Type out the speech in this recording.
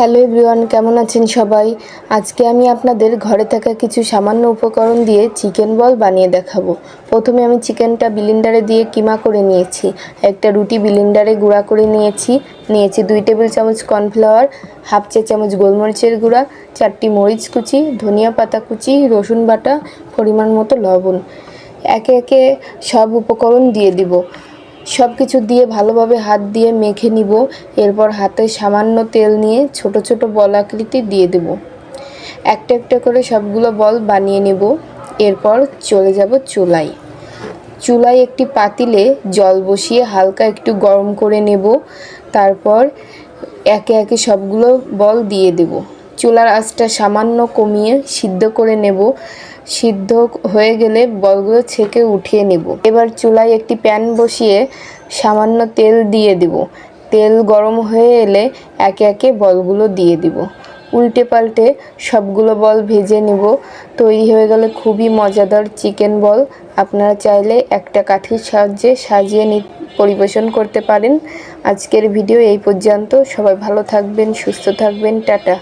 Hello everyone, কেমন আছেন সবাই? আজকে আমি আপনাদের ঘরে থাকা কিছু সামান্য উপকরণ দিয়ে চিকেন বল বানিয়ে দেখাবো। প্রথমে আমি চিকেনটা বিলিন্ডারে দিয়ে কিমা করে নিয়েছি। একটা রুটি বিলিন্ডারে গুঁড়া করে নিয়েছি। নিয়েছি দুই টেবিল চামচ কর্নফ্লাওয়ার, হাফ চা চামচ গোলমরিচের গুঁড়া, চারটি মরিচ কুচি, ধনিয়া পাতা কুচি, রসুন বাটা, পরিমাণ মতো লবণ। একে একে সব উপকরণ দিয়ে দিব। সব কিছু দিয়ে ভালোভাবে হাত দিয়ে মেখে নিব, এরপর হাতে সামান্য তেল নিয়ে ছোট ছোট বল আকৃতি দিয়ে দেব। একটা একটা করে সবগুলো বল বানিয়ে নেব, এরপর চলে যাব চুলায়। চুলায় একটি পাতিলে জল বসিয়ে হালকা একটু গরম করে নেব, তারপর একে একে সবগুলো বল দিয়ে দেব। চুলার আঁচটা সামান্য কমিয়ে সিদ্ধ করে নেব। সিদ্ধ হয়ে গেলে বলগুলো ছেঁকে উঠিয়ে নেব। এবার চুলায় একটি প্যান বসিয়ে সামান্য তেল দিয়ে দেব। তেল গরম হয়ে এলে একে একে বলগুলো দিয়ে দিব। উল্টে পাল্টে সবগুলো বল ভেজে নেব। তৈরি হয়ে গেলে খুবই মজাদার চিকেন বল। আপনারা চাইলে একটা কাঠির সাহায্যে সাজিয়ে নি পরিবেশন করতে পারেন। আজকের ভিডিও এই পর্যন্ত। সবাই ভালো থাকবেন, সুস্থ থাকবেন। টাটা।